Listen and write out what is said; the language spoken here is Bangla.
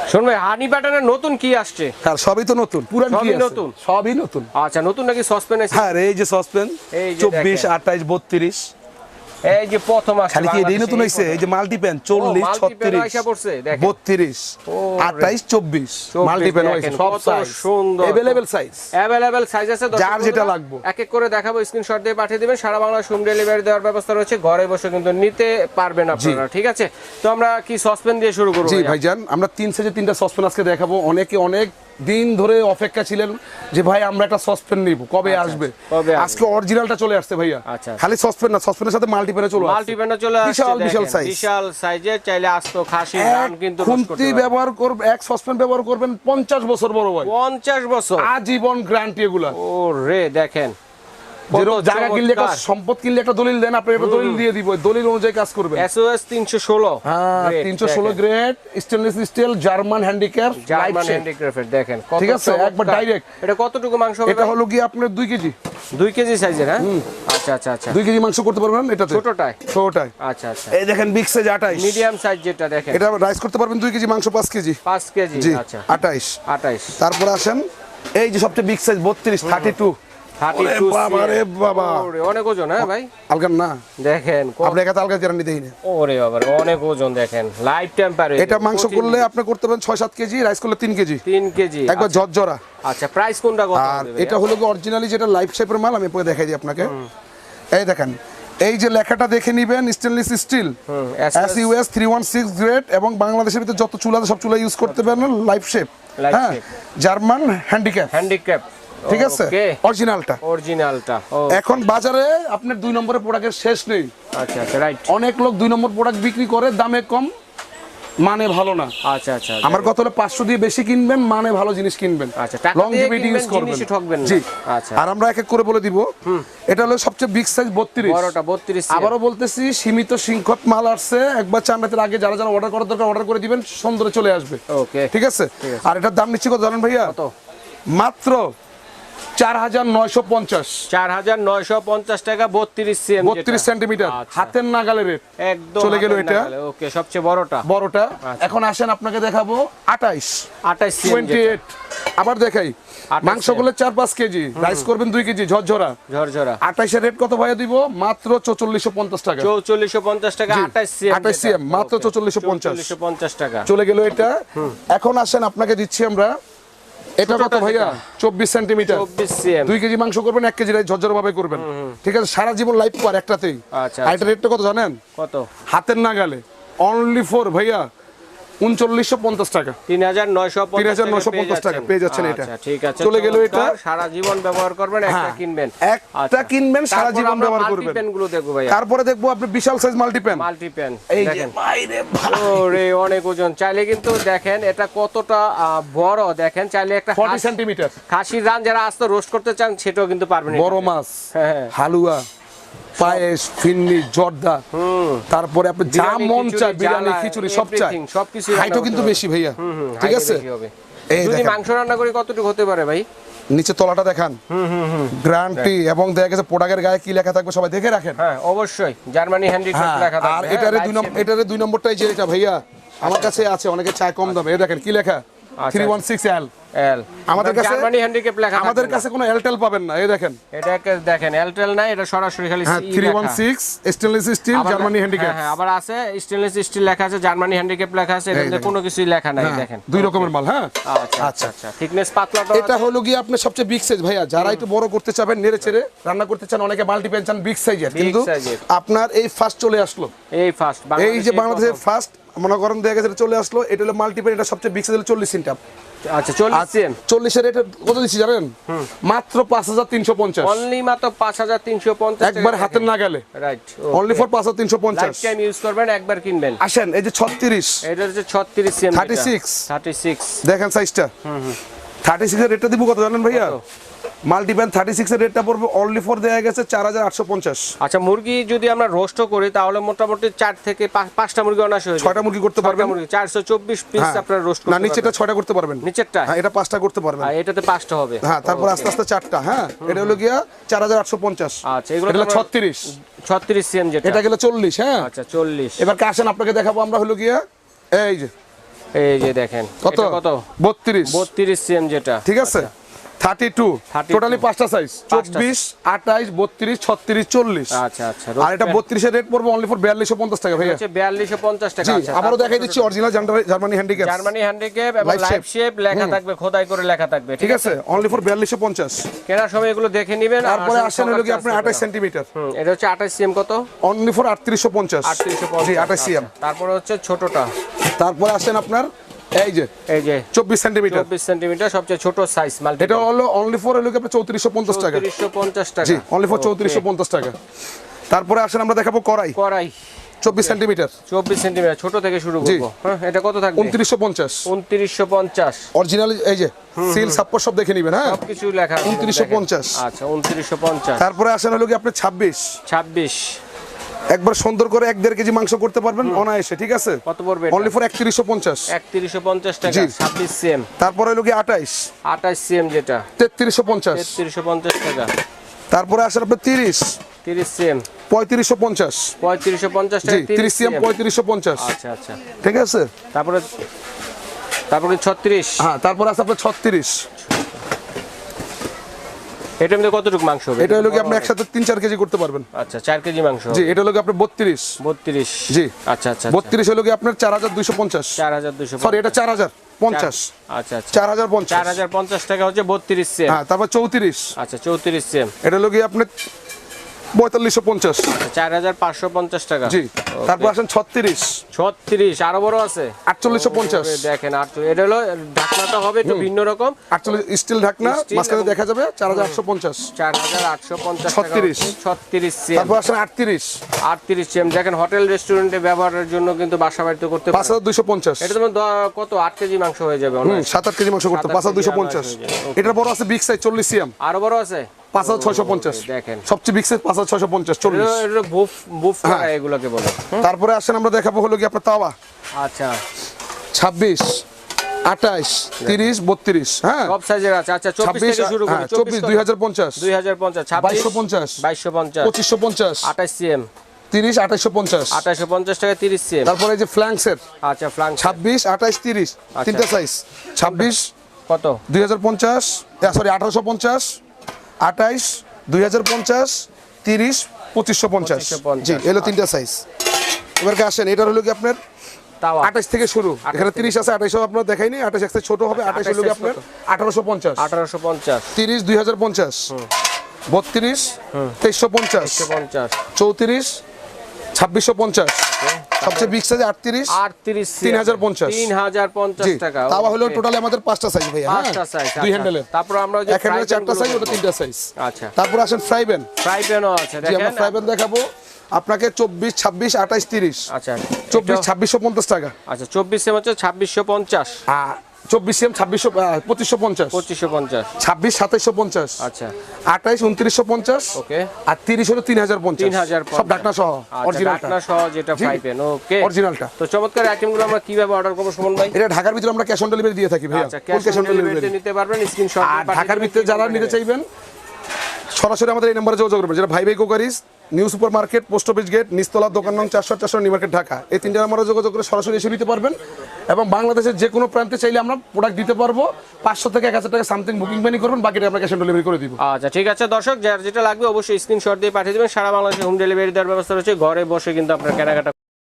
শোন ভাই হানি প্যাটার্নের নতুন কি আসছে? হ্যাঁ সবই তো নতুন পুরান কি নতুন? সবই নতুন। আচ্ছা নতুন নাকি সসপেন আছে? হ্যাঁ এই যে সসপেন এই যে চব্বিশ দেখেন। আঠাইশ বত্রিশ। এই যে প্রথম আসছে খালি কি এটাই নতুন বাংলাদেশে এই যে পড়ছে, দেখেন। বত্রিশ ও, আঠাইশ চব্বিশ। চব্বিশ, মাল্টিপ্যান দেখেন, হয়েছে সব সাইজ সুন্দর। এভেলেবেল সাইজ অ্যাভেলেবেল সাইজ আছে যার যেটা লাগবে। এক এক করে দেখাবো স্ক্রিনশট দিয়ে পাঠিয়ে দিবেন। সারা বাংলা হোম ডেলিভারি দেওয়ার ব্যবস্থা রয়েছে ঘরে বসে কিন্তু নিতে পারবেন আপনারা ঠিক আছে? তো আমরা কি সসপেন দিয়ে শুরু করব জি ভাইজান আমরা তিন সেজে তিনটা সসপেন আজকে দেখাবো। অনেকে অনেক দিন ধরে অপেক্ষা ছিলেন যে ভাই আমরা একটা সসপেন নিব কবে আসবে? কবে আজকে অরিজিনালটা চলে আসছে ভাইয়া। আচ্ছা। খালি সসপ্যান না সসপ্যানের সাথে মাল্টিপ্যানে চলে আসছে। মাল্টিপ্যানও চলে বিশাল বিশাল সাইজ বিশাল সাইজে চাইলে আসতো খাসি রান কিন্তু খুন্তি ব্যবহার করবে এক সসপ্যান ব্যবহার করবেন পঞ্চাশ বছর বড় ভাই। পঞ্চাশ বছর। আজীবন গ্যারান্টি এগুলা। ও রে দেখেন জায়গা কিনলে একটা সম্পদ কিনলে একটা দলিল দেন আপনি দলিল দিয়ে দিব দলিল অনুযায়ী কাজ করবেন। এসওএস হ্যাঁ grade stainless steel German handicap German handicraft দেখেন কত ঠিক আছে, একবার চমৎকার। এটা কতটুকু মাংস হবে এটা হলো গিয়ে আপনার দুই কেজি? কেজি সাইজের হ্যাঁ? আচ্ছা আচ্ছা আচ্ছা। কেজি মাংস করতে পারবেন এটাতে? ছোটটায়? ছোটটাই আচ্ছা আচ্ছা। এই দেখেন বিগ সাইজ আঠাইশ। মিডিয়াম সাইজ যেটা দেখেন। এটা রাইস করতে পারবেন কেজি মাংস কেজি। কেজি আচ্ছা। তারপরে আসেন এই যে সবচেয়ে বিগ সাইজ বত্রিশ থার্টি টু থার্টি ওরে টু বাবা অনেক ওজন হ্যাঁ ভাই? আলগান না। দেখেন আপনি একা আলগা জানি দেই না ওরে বাবা অনেক ওজন দেখেন। লাইফ টেম্পারেচার এটা মাংস করলে আপনি করতে পারেন কেজি রাইস করলে কেজি। একবার ঝরঝরা। আচ্ছা প্রাইস কোনটা কত আর এটা হলো অরিজিনালি যেটা লাইফ শেপের মাল আমি পরে দেখাই দিই আপনাকে। এই দেখেন এই যে লেখাটা দেখে নিবেন stainless steel S US three one six grade এবং বাংলাদেশের ভিতরে যত চুলা সব চুলা ইউজ করতে পারেন লাইফ শেপ হ্যাঁ জার্মান হ্যান্ডিক্যাপ হ্যান্ডিক্যাপ ঠিক আছে? অরিজিনালটা অরিজিনালটা এখন বাজারে আপনার দুই নম্বরের প্রোডাক্টের শেষ নেই। আচ্ছা আচ্ছা রাইট অনেক লোক দুই নম্বর প্রোডাক্ট বিক্রি করে দামে কম মানে ভালো না। আচ্ছা আচ্ছা আমার কথা হলো পাঁচশো দিয়ে বেশি কিনবেন মানে ভালো জিনিস কিনবেন। আচ্ছা, ইউজ করবেন। ঠকবেন না। জি। আচ্ছা। আর আমরা এক এক করে বলে দিব। এটা হলো সবচেয়ে বিগ সাইজ বত্রিশ। বড়টা বত্রিশ আবারও বলতেছি সীমিত সংখ্যক মাল আসছে। একবার চার রাতের আগে যারা যারা অর্ডার করার দরকার অর্ডার করে দিবেন সুন্দরে চলে আসবে। ওকে ঠিক আছে। আর এটার দাম নিচ্ছি কত জানেন ভাইয়া? কত? মাত্র চার হাজার নয়শো পঞ্চাশ। চার হাজার নয়শো পঞ্চাশ টাকা বত্রিশ বত্রিশ সেন্টিমিটার। আচ্ছা। হাতের নাগালে রেট। একদম চলে গেল এটা। ওকে সবচেয়ে বড়টা। বড়টা। এখন আসেন আপনাকে দেখাবো আঠাইশ। Twenty eight. আবার দেখাই। মাংস চার পাঁচ কেজি। রাইস করবেন দুই কেজি ঝরঝরা। ঝরঝরা। আঠাইশের রেট কত ভাইয়া দিব? মাত্র চৌচল্লিশশো পঞ্চাশ টাকা। চৌচল্লিশশো পঞ্চাশ টাকা জি, আঠাশ সিএম 28 CM, মাত্র 4450 চল্লিশশো পঞ্চাশ। টাকা। চলে গেল এটা। এখন আসেন আপনাকে দিচ্ছি আমরা এটা কত ভাইয়া চব্বিশ সেন্টিমিটার দুই কেজি মাংস করবেন এক কেজি ঝরঝর ভাবে করবেন। ঠিক আছে? সারা জীবন লাইফ পার একটাতেই। আচ্ছা, আর এটা রেটটা কত জানেন? কত? হাতের নাগালে। অনলি ফোর ভাইয়া। উনচল্লিশশো পঞ্চাশ টাকা তিন হাজার নয়শো 3950 টাকা পেয়ে যাচ্ছেন এটা। ঠিক আছে চলে গেল এটা। সারা জীবন ব্যবহার করবেন একটা হ্যাঁ, কিনবেন। একটা কিনবেন সারা জীবন ব্যবহার করবেন। পেনগুলো দেখব ভাই তারপরে দেখব আপনি বিশাল সাইজ মাল্টিপ্যান মাল্টি এই যে বাইরে ওরে অনেক ওজন। চাইলে কিন্তু দেখেন এটা কতটা বড় দেখেন চাইলে একটা ফর্টি হাঁস- সেন্টিমিটার খাসির রান যারা আস্ত রোস্ট করতে চান সেটাও কিন্তু পারবেন বড় মাছ। হ্যাঁ, হ্যাঁ। হালুয়া। পায়েস ফিন্নি জর্দা। তারপরে আপনি যা মন চায় বিরিয়ানি খিচুড়ি সব চায়। রান্না হাইটও কিন্তু বেশি ভাইয়া। ঠিক আছে? এই মাংস রান্না করি কতটুকু হতে পারে ভাই? নিচে তলাটা দেখান। গ্রান্টি এবং দেখা গেছে প্রোডাক্টের গায়ে কি লেখা থাকবে সবাই দেখে রাখেন। হ্যাঁ অবশ্যই। জার্মানি হ্যান্ডিক্রাফট হ্যাঁ, লেখা থাকবে। আর হ্যাঁ, এটারে দুই নম্বর এটারে দুই নম্বরটাই যে এটা ভাইয়া আমার কাছে আছে অনেকে চায় কম দামে। এই দেখেন কি লেখা? থ্রি ওয়ান সিক্স এল আমাদের কাছে- জার্মানি হ্যান্ডিক্যাপ লেখা আমাদের কাছে কোনো এলটেল পাবেন না এই দেখেন। এটাকে দেখেন এলটেল নাই এটা সরাসরি খালি হ্যাঁ CE থ্রি ওয়ান লেখা। সিক্স স্টেনলেস স্টিল জার্মানি হ্যাঁ, হ্যান্ডিক্যাপ হ্যাঁ, আবার আছে স্টেনলেস স্টিল লেখা আছে জার্মানি হ্যান্ডিক্যাপ লেখা আছে এটাতে কোনো কিছুই লেখা নাই দেখেন। দুই রকমের মাল হ্যাঁ। আচ্ছা আচ্ছা আচ্ছা। থিকনেস পাতলাটা এটা হলো গিয়ে আপনার সবচেয়ে বিগ সাইজ ভাইয়া যারা একটু বড় করতে চাবেন নেড়ে চেড়ে রান্না করতে চান অনেকে মাল্টি পেন চান বিগ সাইজের কিন্তু আপনার এই ফার্স্ট চলে আসলো। এই ফার্স্ট এই যে বাংলাদেশের ফার্স্ট মনে করেন দেখা গেছে চলে আসলো এটা হলো মাল্টি পেন এটা সবচেয়ে বিগ সাইজ হলো চল্লিশ ইন্টাপ আচ্ছা চল্লিশ সিএম চল্লিশের রেট কত দিচ্ছি জানেন? মাত্র পাঁচ হাজার তিনশো পঞ্চাশ। অনলি মাত্র পাঁচ হাজার তিনশো পঞ্চাশ একবার হাতে না গেলে রাইট অনলি ফর পাঁচ হাজার তিনশো পঞ্চাশ। টাইম ইউজ করবেন একবার কিনবেন। আসেন এই যে ছত্রিশ। এটা হচ্ছে ছত্রিশ থার্টি 36 থার্টি সিক্স দেখেন সাইজটা থার্টি সিক্সের রেটটা দিব কত জানেন ভাইয়া? মাল্টিপ্যান থার্টি সিক্সের রেটটা পড়বে অনলি ফর দেওয়া গেছে চার হাজার আটশো পঞ্চাশ। আচ্ছা মুরগি যদি আমরা রোস্ট করি তাহলে মোটামুটি চার থেকে পাঁচটা মুরগি অনাশ হয়ে ছয়টা মুরগি করতে পারবেন? মুরগি চারশো চব্বিশ পিস। আপনার রোস্ট না নিচেটা ছয়টা করতে পারবেন। নিচেরটা? হ্যাঁ এটা পাঁচটা করতে পারবেন। আর এটাতে পাঁচটা হবে। হ্যাঁ তারপর আস্তে আস্তে চারটা হ্যাঁ। এটা হলো গিয়া চার হাজার আটশো পঞ্চাশ। আচ্ছা, এগুলো ছত্রিশ। ছত্রিশ সিএম যেটা। এটা গেলে চল্লিশ হ্যাঁ। আচ্ছা চল্লিশ। এবার আসেন আপনাকে দেখাবো আমরা হলো গিয়া এই যে। এই যে দেখেন কত? কত? বত্রিশ। বত্রিশ সিএম যেটা। ঠিক আছে? টু 32 টোটালি পাঁচটা সাইজ চব্বিশ আঠাইশ বত্রিশ ছত্রিশ চল্লিশ। আচ্ছা আচ্ছা আর এটা বত্রিশের রেট পড়বে অনলি ফর বিয়াল্লিশশো পঞ্চাশ টাকা ভাইয়া। হচ্ছে বিয়াল্লিশশো পঞ্চাশ টাকা আচ্ছা, আবারও দেখাই দিচ্ছি original Germany handicap Germany handicap এবং Live শেপ লেখা থাকবে খোদাই করে লেখা থাকবে ঠিক আছে? অনলি ফর বিয়াল্লিশশো পঞ্চাশ। কেনার সময় এগুলো দেখে নেবেন তারপরে আসেন হলো কি আপনার এটা হচ্ছে কত? অনলি ফর জি আঠাশ সিএম তারপরে হচ্ছে ছোটটা। তারপরে আসেন আপনার এই যে এই যে। চব্বিশ সেন্টিমিটার চব্বিশ সেন্টিমিটার সবচেয়ে ছোট সাইজ মাল্টি এটা হলো অনলি ফর হলো কি আপনার চৌত্রিশশো পঞ্চাশ টাকা। চৌত্রিশশো পঞ্চাশ টাকা। জি অনলি ফর Okay. চৌত্রিশশো পঞ্চাশ টাকা। তারপরে আসেন আমরা দেখাবো কড়াই। কড়াই। চব্বিশ সেন্টিমিটার চব্বিশ সেন্টিমিটার ছোট থেকে শুরু। করব। হ্যাঁ এটা কত থাকবে? উনত্রিশশো পঞ্চাশ। উনত্রিশশো পঞ্চাশ। অরিজিনাল এই যে সিল সাপ্পর সব দেখে নিবেন হ্যাঁ? সবকিছু লেখা আছে, 2950 আচ্ছা উনত্রিশশো পঞ্চাশ। তারপরে আসেন হলো কি আপনার ছাব্বিশ। ছাব্বিশ। একবার সুন্দর করে এক দেড় কেজি মাংস করতে পারবেন অনায়াসে ঠিক আছে? কত পড়বে অনলি ফর একত্রিশশো পঞ্চাশ। একত্রিশশো পঞ্চাশ টাকা জি। ছাব্বিশ সিএম। তারপরে হলো কি আঠাইশ? আঠাশ সিএম যেটা। তেত্রিশশো পঞ্চাশ। তেত্রিশশো পঞ্চাশ টাকা। তারপরে আসেন আপনার তিরিশ। তিরিশ সিএম। পঁয়ত্রিশশো পঞ্চাশ। পঁয়ত্রিশশো পঞ্চাশ জি টাকা তিরিশ সিএম CM পঁয়ত্রিশশো পঞ্চাশ। আচ্ছা আচ্ছা। ঠিক আছে? তারপরে তারপরে ছত্রিশ। হ্যাঁ তারপরে আছে আপনার ছত্রিশ। এটার মধ্যে কতটুকু মাংস হবে? এটা হলো কি আপনি একসাথে তিন চার কেজি করতে পারবেন। আচ্ছা 4 কেজি মাংস জি এটা হলো কি আপনার বত্রিশ। বত্রিশ। জি। আচ্ছা আচ্ছা বত্রিশ হলো কি আপনার চার হাজার দুইশো পঞ্চাশ। চার হাজার দুশো সরি এটা চার হাজার পঞ্চাশ। আচ্ছা আচ্ছা। চার হাজার পঞ্চাশ। চার হাজার পঞ্চাশ টাকা হচ্ছে বত্রিশ সেম। হ্যাঁ তারপর চৌত্রিশ। আচ্ছা চৌত্রিশ সেম। এটা হলো কি আপনার পঁয়তাল্লিশশো পঞ্চাশ। চার হাজার পাঁচশো পঞ্চাশ টাকা। জি তারপর আসেন ছত্রিশ। ছত্রিশ আরও বড় আছে? আটচল্লিশশো পঞ্চাশ। দেখেন এটা হলো ঢাকনাটা হবে একটু ভিন্ন রকম। আটচল্লিশ স্টিল ঢাকনা মাঝখানে দেখা যাবে চার হাজার আটশো পঞ্চাশ। চার হাজার আটশো পঞ্চাশ 36 ছত্রিশ। তারপর আসেন আটত্রিশ। দেখেন হোটেল রেস্টুরেন্টে ব্যবহারের জন্য কিন্তু বাসা বাড়িতে করতে পাঁচ হাজার দুইশো পঞ্চাশ। এটা তোমার কত? আট কেজি মাংস হয়ে যাবে সাত আট কেজি মাংস করতে পাঁচ হাজার দুইশো পঞ্চাশ. এটার বড় আছে বিগ সাইজ চল্লিশ সিএম। আরও বড় আছে? পাঁচ হাজার ছয়শো পঞ্চাশ। দেখেন। সবচেয়ে বিগ সাইজ পাঁচ হাজার ছয়শো পঞ্চাশ চল্লিশ। হ্যাঁ। এগুলোকে বলে। তারপরে আসেন আমরা দেখাবো হলো কি আপনার তাওয়া। আচ্ছা। ছাব্বিশ আঠাইশ তিরিশ বত্রিশ হ্যাঁ। সব সাইজের আছে। আচ্ছা চব্বিশ শুরু করি হ্যাঁ চব্বিশ দুই হাজার পঞ্চাশ। দুই হাজার পঞ্চাশ বাইশশো পঞ্চাশ। বাইশশো পঞ্চাশ। পঁচিশশো পঞ্চাশ। আঠাশ সিএম তিরিশ আঠাইশশো পঞ্চাশ। আঠাশশো পঞ্চাশ টাকা তিরিশ সিএম তারপরে আচ্ছা ফ্লাঙ্ক ছাব্বিশ আঠাইশ তিরিশ তিনটা সাইজ ছাব্বিশ কত? দুই হাজার পঞ্চাশ সরি আঠারোশো পঞ্চাশ। আঠাইশ দুই হাজার পঞ্চাশ তিরিশ পঁচিশশো পঞ্চাশ। 2550 জি এলো তিনটা সাইজ এবার আসেন? এটা হলো কি আপনার? আঠাশ থেকে শুরু। এখানে তিরিশ আছে আঠাইশও আপনার দেখাইনি আঠাশ একটা ছোট হবে আঠাশ হলো কি আপনার? আঠারোশো পঞ্চাশ। আঠারোশো পঞ্চাশ। তিরিশ দুই হাজার পঞ্চাশ। বত্রিশ তেইশশো পঞ্চাশ। পঞ্চাশ। চৌত্রিশ ছাব্বিশশো পঞ্চাশ। সবচেয়ে বিগ সাইজ আটত্রিশ আটত্রিশ 3050 তিন হাজার পঞ্চাশ জি টাকা। তাওয়া হলো টোটালি আমাদের পাঁচটা সাইজ ভাই হ্যাঁ? পাঁচটা সাইজ দুই হ্যান্ডেলের তারপর আমরা যে এক চারটা সাইজ ওটা তিনটা সাইজ আচ্ছা। তারপর আসেন ফ্রাই প্যান ফ্রাই প্যানও আছে দেখেন আমরা ফ্রাই প্যান দেখাবো। আপনাকে চব্বিশ ছাব্বিশ আঠাইশ তিরিশ। আচ্ছা। চব্বিশ ছাব্বিশশো পঞ্চাশ টাকা। আচ্ছা চব্বিশ হচ্ছে ছাব্বিশশো পঞ্চাশ। আর চব্বিশ এম ছাব্বিশশো পঁচিশশো পঞ্চাশ। পঁচিশশো পঞ্চাশ। ছাব্বিশ সাতাইশশো পঞ্চাশ। আচ্ছা। আঠাইশ উনত্রিশশো পঞ্চাশ। ওকে। আর তিরিশ হলো তিন হাজার পঞ্চাশ। তিন হাজার সব ডাকনা সহ আচ্ছা ঢাকনা সহ যেটা। ওকে। অরিজিনালটা তো চমৎকার আইটেমগুলো আমরা কীভাবে অর্ডার করব সুমন ভাই? এটা ঢাকার ভিতরে আমরা ক্যাশ অন ডেলিভারি দিয়ে থাকি ভাইয়া। আচ্ছা ক্যাশ ক্যাশ অন ডেলিভারি নিতে পারবেন স্ক্রিনশট আর ঢাকার ভিতরে যারা নিতে চাইবেন সরাসরি আমাদের এই নাম্বারে যোগাযোগ করবেন। যেটা ভাই ভাই কোকারিস new super market post office gate নিস্তলা দোকান নং চারশো চারশো, নিউ মার্কেট, ঢাকা। এই তিনটে আমরা যোগাযোগ করে সরাসরি এসে নিতে পারবেন। এবং বাংলাদেশের যে কোনো প্রান্তে চাইলে আমরা প্রোডাক্ট দিতে পারব। পাঁচশো থেকে এক হাজার টাকা সামথিং বুকিং মানি করবেন, বাকিটা আমরা ক্যাশ অন ডেলিভারি করে দিব। আচ্ছা ঠিক আছে দর্শক, যার যেটা লাগবে অবশ্যই স্ক্রিনশট দিয়ে পাঠিয়ে দেবেন। সারা বাংলাদেশে হোম ডেলিভারি দেওয়ার ব্যবস্থা রয়েছে। ঘরে বসে কিন্তু আপনার কেনাকাটা